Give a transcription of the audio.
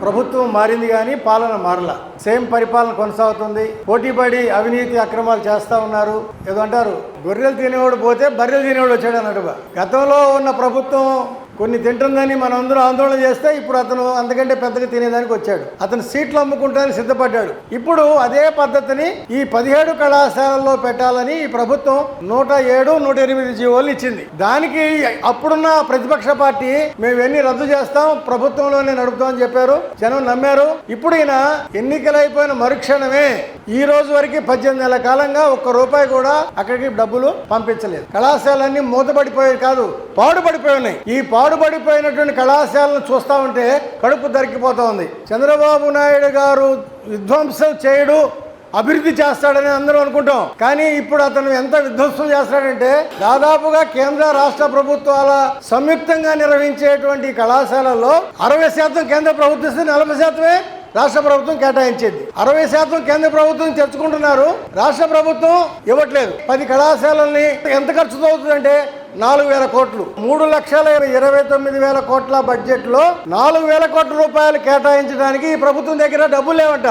ప్రభుత్వం మారింది కానీ పాలన మారల. సేమ్ పరిపాలన కొనసాగుతుంది. పోటీపడి అవినీతి అక్రమాలు చేస్తా ఉన్నారు. ఏదో అంటారు గొర్రెలు తినేవాడు పోతే బర్రెలు తినేవాడు వచ్చాడు అన్నట్టుగా గతంలో ఉన్న ప్రభుత్వం కొన్ని తింటుందని మనం అందరూ ఆందోళన చేస్తే ఇప్పుడు అతను అంతకంటే పెద్దగా తినేదానికి వచ్చాడు. అతను సీట్లు అమ్ముకుంటానికి సిద్ధపడ్డాడు. ఇప్పుడు అదే పద్ధతిని ఈ పదిహేడు కళాశాలల్లో పెట్టాలని ఈ ప్రభుత్వం నూట ఏడు నూట ఎనిమిది జీవోలు ఇచ్చింది. దానికి అప్పుడున్న ప్రతిపక్ష పార్టీ మేము ఎన్ని రద్దు చేస్తాం ప్రభుత్వంలోనే నడుపుతామని చెప్పారు. జనం నమ్మారు. ఇప్పుడు ఈయన ఎన్నికలైపోయిన మరుక్షణమే ఈ రోజు వరకు పద్దెనిమిది నెలల కాలంగా ఒక్క రూపాయి కూడా అక్కడికి డబ్బులు పంపించలేదు. కళాశాలన్నీ మూతపడిపోయాయి కాదు. పాడుపడిపోయి ఉన్నాయి ఈ పాడుపడిపోయినటువంటి కళాశాలను చూస్తా ఉంటే కడుపు దరికిపోతోంది. చంద్రబాబు నాయుడు గారు విధ్వంసం చేయడు అభివృద్ధి చేస్తాడని అందరూ అనుకుంటాం. కానీ ఇప్పుడు అతను ఎంత విధ్వంసం చేస్తాడంటే దాదాపుగా కేంద్ర రాష్ట్ర ప్రభుత్వాల సంయుక్తంగా నిర్వహించేటువంటి కళాశాలలో అరవై శాతం కేంద్ర ప్రభుత్వం నలభై శాతమే రాష్ట్ర ప్రభుత్వం కేటాయించేది. అరవై శాతం కేంద్ర ప్రభుత్వం తెచ్చుకుంటున్నారు రాష్ట్ర ప్రభుత్వం ఇవ్వట్లేదు. పది కళాశాలల్ని ఎంత ఖర్చు అవుతుందంటే నాలుగు వేల కోట్లు. మూడు లక్షల ఇరవై తొమ్మిది వేల కోట్ల బడ్జెట్లో నాలుగు వేల కోట్ల రూపాయలు కేటాయించడానికి ఈ ప్రభుత్వం దగ్గర డబ్బులు లేవంట.